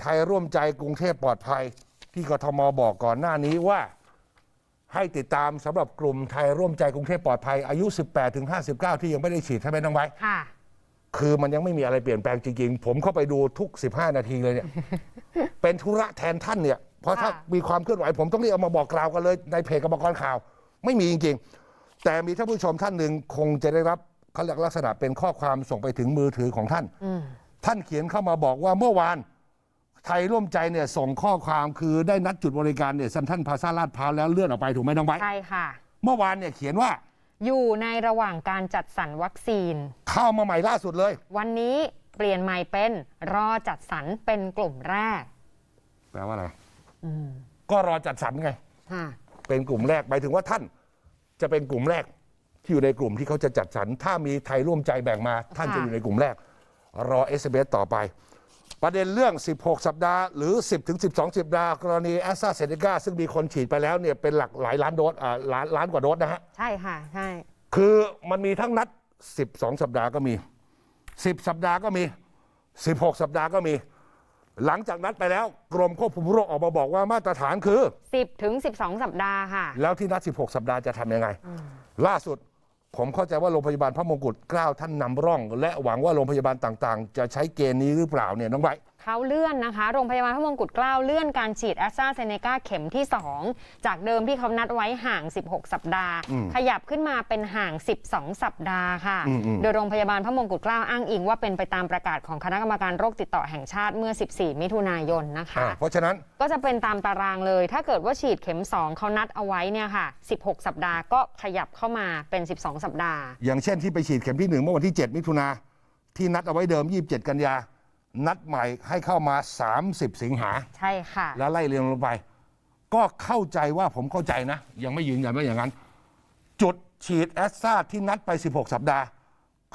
ไทยร่วมใจกรุงเทพปลอดภัย ที่กทมบอกก่อนหน้านี้ว่า ให้ติดตามสำหรับกลุ่มไทยร่วมใจกรุงเทพปลอดภัย อายุ 18ถึง59 ที่ยังไม่ได้ฉีดใช่ไหมน้องไว้ค่ะ คือมันยังไม่มีอะไรเปลี่ยนแปลงจริงๆ ผมเข้าไปดูทุก 15 นาทีเลยเนี่ย เป็นธุระแทนท่านเนี่ย เพราะถ้าค่ะ มีความเคลื่อนไหว ผมต้องรีบเอามาบอกกล่าวกันเลย ในเพจกรรมกรข่าว ไม่มีจริงๆ แต่มีท่านผู้ชมท่านหนึ่งคงจะได้รับเขาเรียกลักษณะเป็นข้อความส่งไปถึงมือถือของท่านอืมท่านเขียนเข้ามาบอกว่าเมื่อวาน ไทยร่วมใจเนี่ยส่งข้อความคือได้นัดจุดบริการเนี่ยซันท่านพาซาลาดพร้าวแล้วเลื่อนออกไปถูกไหมน้องไบร์ทใช่ค่ะ เมื่อวานเนี่ยเขียนว่าอยู่ในระหว่างการจัดสรรวัคซีน เข้ามาใหม่ล่าสุดเลย วันนี้เปลี่ยนใหม่เป็นรอจัดสรรเป็นกลุ่มแรก แปลว่าอะไร อืมก็รอจัดสรรไง ค่ะ เป็นกลุ่มแรกหมายถึงว่าท่านจะเป็นกลุ่มแรกที่อยู่ในกลุ่มที่เขาจะจัดสรรถ้ามีไทยร่วมใจแบ่งมา ท่านค่ะ จะอยู่ในกลุ่มแรก รอ s อ s ต่อไป ประเด็นเรื่อง 16 สัปดาห์ หรือ 10 ถึง 12 สัปดาห์ กรณีแอสตราเซเนกาซึ่งมีคนฉีดไปแล้วเนี่ยเป็นหลักหลายล้านโดสอ่าล้านล้านกว่าโดสนะฮะ ใช่ค่ะ ใช่ คือมันมีทั้งนัด 12 สัปดาห์ก็มี 10 สัปดาห์ก็มี 16 สัปดาห์ก็มี หลังจากนัดไปแล้วกรมควบคุมโรคออกมาบอกว่ามาตรฐานคือ 10 ถึง 12 สัปดาห์ค่ะ แล้วที่นัด 16 สัปดาห์จะทำยังไง ล่าสุด ผมเข้าใจว่าโรงพยาบาลพระมงกุฎเกล้าท่านนำร่อง และหวังว่าโรงพยาบาลต่างๆ จะใช้เกณฑ์นี้หรือเปล่าเนี่ยน้องไบร์ท เขาเลื่อนนะคะ โรงพยาบาลพระมงกุฎเกล้าเลื่อนการฉีดแอสตราเซเนกาเข็มที่ 2 จากเดิมที่เขานัดไว้ห่าง 16 สัปดาห์ ขยับขึ้นมาเป็นห่าง 12 สัปดาห์ค่ะอืมอืมโดยโรงพยาบาลพระมงกุฎเกล้าอ้างอิงว่าเป็นไปตามประกาศของคณะกรรมการโรคติดต่อแห่งชาติเมื่อ 14 มิถุนายนนะคะอ่าเพราะฉะนั้นก็จะเป็นตามตารางเลย ถ้าเกิดว่าฉีดเข็ม 2 เขานัดเอาไว้เนี่ยค่ะ 16 สัปดาห์ก็ขยับเข้ามาเป็น 12 สัปดาห์ อย่างเช่นที่ไปฉีดเข็มที่หนึ่งเมื่อวันที่ 7 มิถุนาที่นัดเอาไว้เดิม 27 กันยา นัดใหม่ให้เข้ามา 30 สิงหา ใช่ค่ะ แล้วไล่เรียงลงไป ก็เข้าใจว่าผมเข้าใจนะ ยังไม่ยืนยันว่าอย่างนั้น จุดฉีดแอสตราที่นัดไป 16 สัปดาห์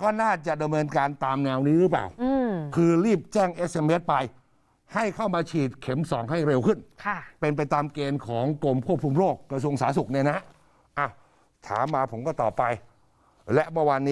ก็น่าจะดำเนินการตามแนวนี้หรือเปล่า อืมคือรีบแจ้ง SMS ไป ให้เข้ามาฉีดเข็ม 2 ให้เร็วขึ้น ค่ะ เป็นไปตามเกณฑ์ของกรมควบคุมโรคกระทรวงสาธารณสุขเนี่ยนะอะถามมาผมก็ตอบไป และเมื่อวานนี้